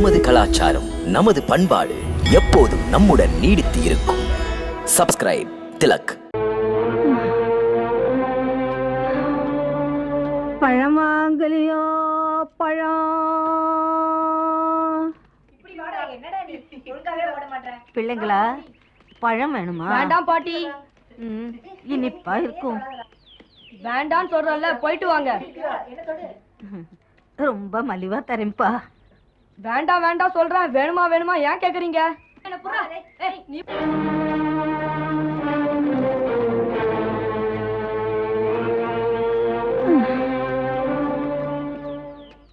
நமது கலாச்சாரம் நமது பண்பாடு எப்போதும் நம்முடன் நீடித்து இருக்கும். சப்ஸ்கிரைப் திலக். பழமாங்கலியோ பழம் பிள்ளைங்களா பழம் வேணுமா? வேண்டாம் பாட்டி. இனிப்பா இருக்கும். வேண்டாம்னு சொல்றேன்ல போயிட்டு வாங்க. ரொம்ப மலிவா தரேன்ப்பா. வேண்டாம் வேண்டாம் சொல்றேன். வேணுமா வேணுமா? ஏன் கேக்குறீங்க?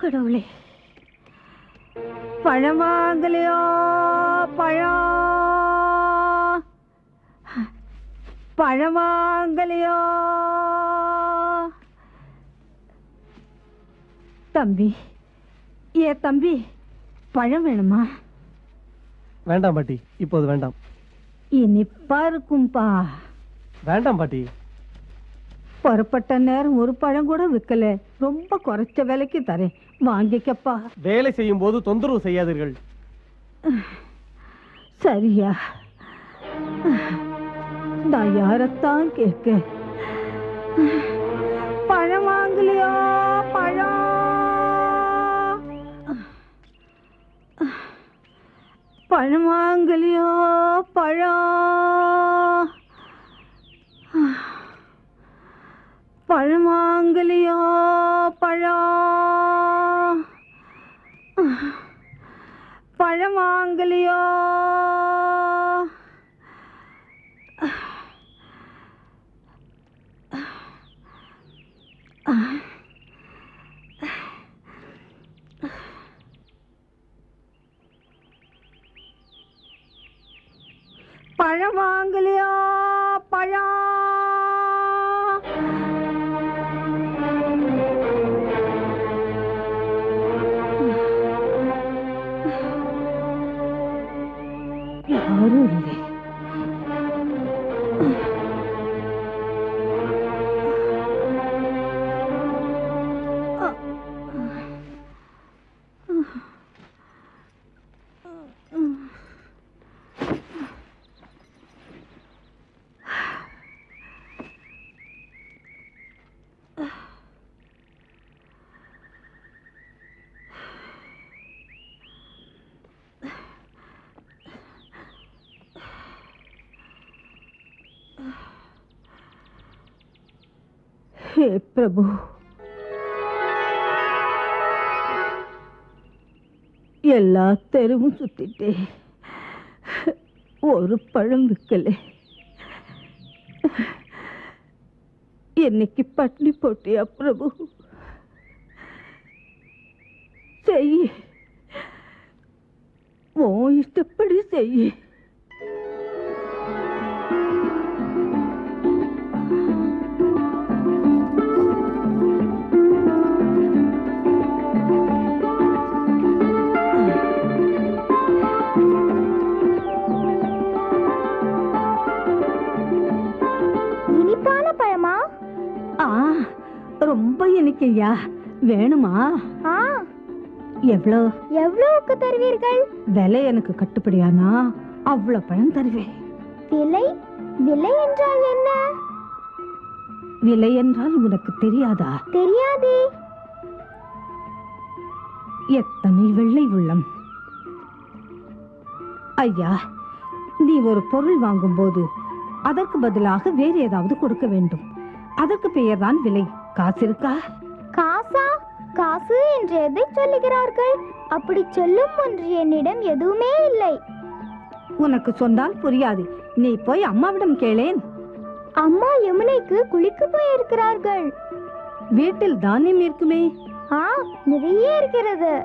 கடவுளே. பழமாங்கலியோ பழம் பழமாங்கலியோ? தம்பி ஏ தம்பி பழம் வேணுமா? வேண்டாம் பாட்டி இப்போது வேண்டாம். இனிப்பா இருக்கும்பா வேண்டாம் பாட்டி. புறப்பட்ட நேரம் ஒரு பழம் கூட விற்கல ரொம்ப குறைச்ச விலைக்கு தரேன். வாங்கிக்கப்பா. வேலை செய்யும் போது தொந்தரவு செய்யாதீர்கள். சரியா? நான் யாரத்தான் கேட்க? பழம் வாங்கலையோ? பழமாங்கலியோ பழம் பழமாங்கலியோ பழம் பழமாங்கலியோ. வாங்கலையோ பழம் வாங்கலையா பழம் யாரும் இல்லை ஹே பிரபு. எல்லா தெருவும் சுத்திட்டே. ஒரு பழம் விற்கல என்னைக்கு பட்னி போட்டியா பிரபு? செய். உன் இஷ்டப்படி செய். இனிக்கையா வேணுமா? எவ்வளோ? எவ்வளவுக்கு தருவீர்கள்? விலை எனக்கு கட்டுப்படியானா? அவ்வளோ பழம் தருவேன். விலை? விலை என்றால் என்ன? விலை என்றால் உனக்கு தெரியாதா? தெரியாதே. எத்தனை வெள்ளை உள்ளம்? ஐயா நீ ஒரு பொருள் வாங்கும்போது அதற்கு பதிலாக வேறு ஏதாவது கொடுக்க வேண்டும். அதற்கு பெயர்தான் விலை. காசு இருக்கா? காசு என்று எதை சொல்லுகிறார்கள்? அப்படி சொல்லும் ஒன்று என்னிடம் எதுவுமே இல்லை. உனக்கு சொன்னால் புரியாது. நீ போய் அம்மாவிடம் கேளேன். அம்மா யமுனைக்கு குளிக்க போயிருக்கிறார்கள். வீட்டில் தானியம் இருக்குமே? ஆ நிறைய இருக்கிறது.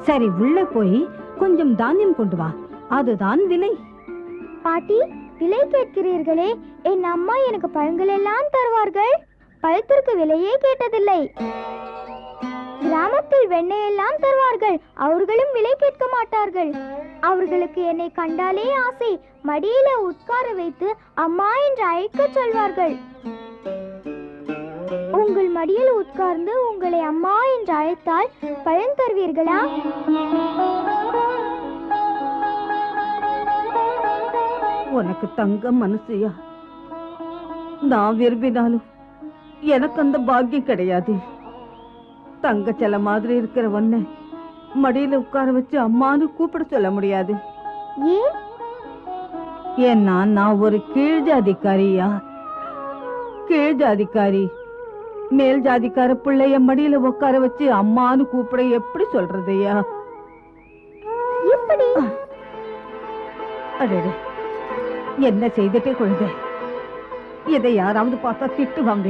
சரி உள்ளே போய் கொஞ்சம் தானியம் கொண்டு வா. அதுதான் விலை. பாட்டி விலை கேட்கிறீர்களே. என் அம்மா எனக்கு பழங்கள் எல்லாம் தருவார்கள். பழத்திற்கு விலையே கேட்டதில்லை. கிராமத்தில் வெண்ணையெல்லாம் தருவார்கள். அவர்களும் விலை கேட்க மாட்டார்கள். அவர்களுக்கு என்னை கண்டாலே ஆசை. மடியில உட்கார வைத்து அம்மா என்று அழைக்க சொல்வார்கள். உங்கள் மடியில் உட்கார்ந்து உங்களை அம்மா என்று அழைத்தால் பழம் தருவீர்களா? உனக்கு தங்கம் மனசியா? நான் விரும்பினாலும் எனக்கு அந்த பாக்கியம் கிடையாது. தங்க சில மாதிரி இருக்கிற ஒன்ன மடியில உட்கார வச்சு அம்மான்னு கூப்பிட சொல்ல முடியாது. ஏன்? ஏன்னா நான் ஒரு கீழ் ஜாதிக்காரியா? கீழ் ஜாதிக்காரி. மேல் ஜாதிக்கார பிள்ளைய மடியில உட்கார வச்சு அம்மான்னு கூப்பிட எப்படி சொல்றதையா? அடடே. என்ன செய்துட்டே கொழுத இதை யாராவது பார்த்தா திட்டுவாங்க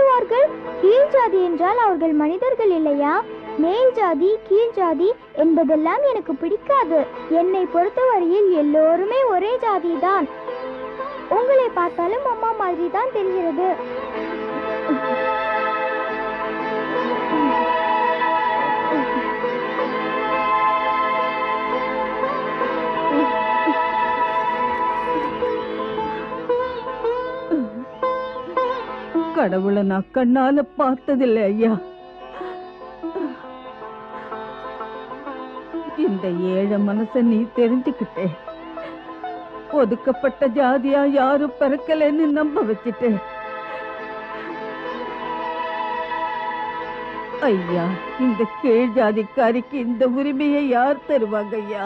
ஏன் கீழ் ஜாதி என்றால் அவர்கள் மனிதர்கள் இல்லையா? மேல் ஜாதி கீழ் ஜாதி என்பதெல்லாம் எனக்கு பிடிக்காது. என்னை பொறுத்தவரையில் எல்லோருமே ஒரே ஜாதி தான் உங்களை பார்த்தாலும் அம்மா மாதிரி தான் தெரிகிறது. கடவுளை நான் கண்ணால பார்த்ததில்லை ஐயா. இந்த ஏழை மனச நீ தெரிஞ்சுக்கிட்டே. ஒதுக்கப்பட்ட ஜாதியா யாரும் பிறக்கலன்னு நம்ப வச்சுட்டே. ஐயா இந்த கீழ் ஜாதிக்காரிக்கு இந்த உரிமையை யார் தருவாங்க ஐயா?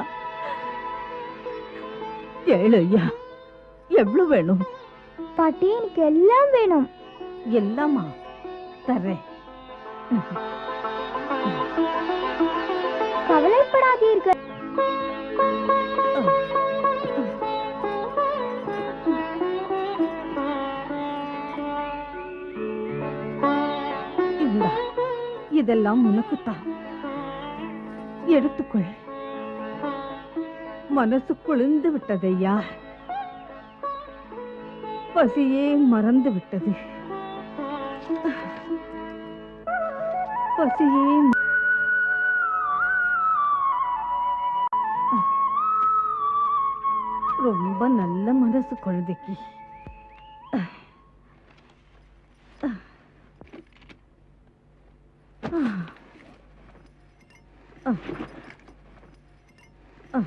ஏழு ஐயா எவ்வளவு வேணும்? பாட்டி எனக்கு எல்லாம் வேணும். எல்லாமா? தர்றேன். கவலைப்படாதீர்கள். இதெல்லாம் உனக்குத்தான். எடுத்துக்கொள். மனசு குளிர்ந்து விட்டதையா? பசியே மறந்து விட்டது. பசியே ம- ரொம்ப நல்ல மனசு குழந்தைக்கு ஆ. ஆ.